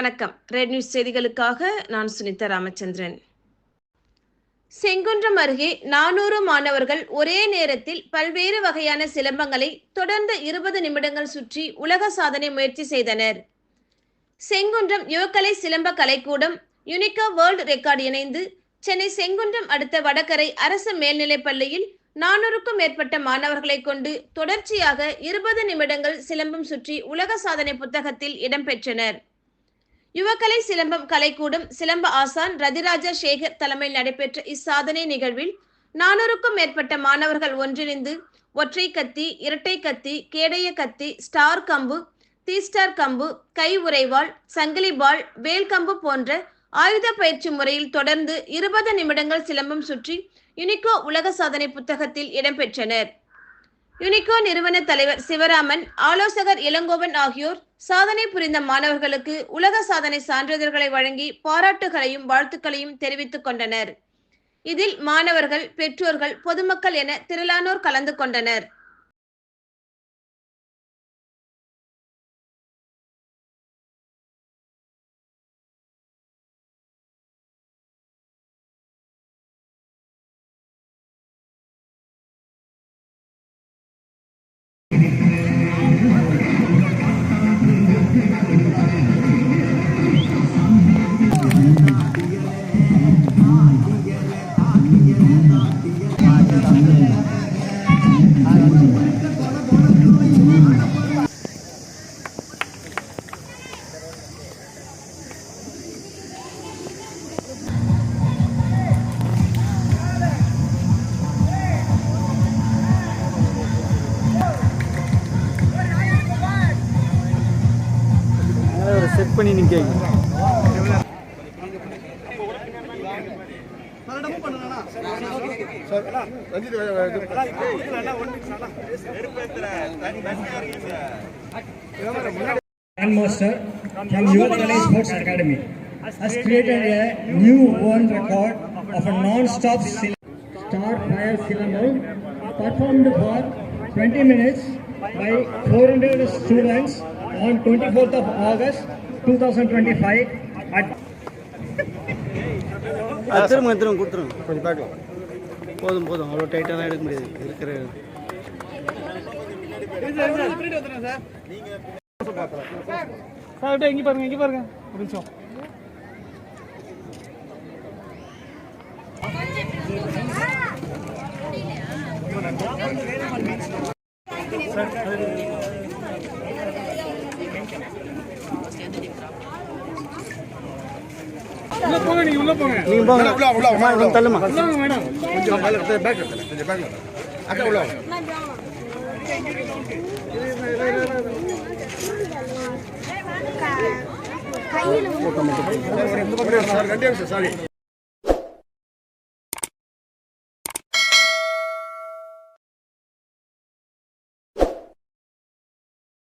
வணக்கம். Red news செய்திகளுக்காக நான் சுனிதா ராமச்சந்திரன். செங்குன்றம் அருகே நானூறு மாணவர்கள் ஒரே நேரத்தில் பல்வேறு வகையான சிலம்பங்களை தொடர்ந்து இருபது நிமிடங்கள் சுற்றி உலக சாதனை முயற்சி செய்தனர். செங்குன்றம் யுவக்கலை சிலம்ப கலைக்கூடம் யுனிகா வேர்ல்ட் ரெக்கார்டு இணைந்து சென்னை செங்குன்றம் அடுத்த வடகரை அரசு மேல்நிலைப் பள்ளியில் நானூறுக்கும் மேற்பட்ட மாணவர்களை கொண்டு தொடர்ச்சியாக இருபது நிமிடங்கள் சிலம்பம் சுற்றி உலக சாதனை புத்தகத்தில் இடம்பெற்றனர் யுவக்கலை சிலம்பம் கலைக்கூடும் சிலம்ப ஆசான் ரதிராஜா சேகர் தலைமையில் நடைபெற்ற இச்சாதனை நிகழ்வில் நானூறுக்கும் மேற்பட்ட மாணவர்கள் ஒன்றிணைந்து ஒற்றை கத்தி இரட்டை கத்தி கேடய கத்தி ஸ்டார் கம்பு தீஸ்டார் கம்பு கை உறைவாள் சங்கிலி பால் வேல் கம்பு போன்ற ஆயுத பயிற்சி முறையில் தொடர்ந்து இருபது நிமிடங்கள் சிலம்பம் சுற்றி யுனிகோ உலக சாதனை புத்தகத்தில் இடம்பெற்றனர். யுனிகோ நிறுவன தலைவர் சிவராமன் ஆலோசகர் இளங்கோவன் ஆகியோர் சாதனை புரிந்த மாணவர்களுக்கு உலக சாதனை சான்றிதழ்களை வழங்கி பாராட்டுகளையும் வாழ்த்துக்களையும் தெரிவித்துக் கொண்டனர். இதில் மாணவர்கள் பெற்றோர்கள் பொதுமக்கள் என திரளானோர் கலந்து கொண்டனர். செட் பண்ணி நிற்க Grandmaster from Your College Sports Academy has created a new world record of a non-stop star fire syllable performed for 20 minutes by 400 students on 24th of August 2025 at திரும்ப திரும்ப கொடுத்துருங்க. கொஞ்சம் பார்க்கலாம். போதும் போதும். அவ்வளோ டைட்டாலாம் எடுக்க முடியாது. இருக்கிற சார் இங்கே பாருங்க இங்கே பாருங்க. ஒரு நிமிஷம். உள்ள போங்க நீங்க உள்ள போங்க. நீங்கள் போங்க. அம்மா, கொஞ்சம் தள்ளுமா? உள்ள. வாங்க மேடம். கையில்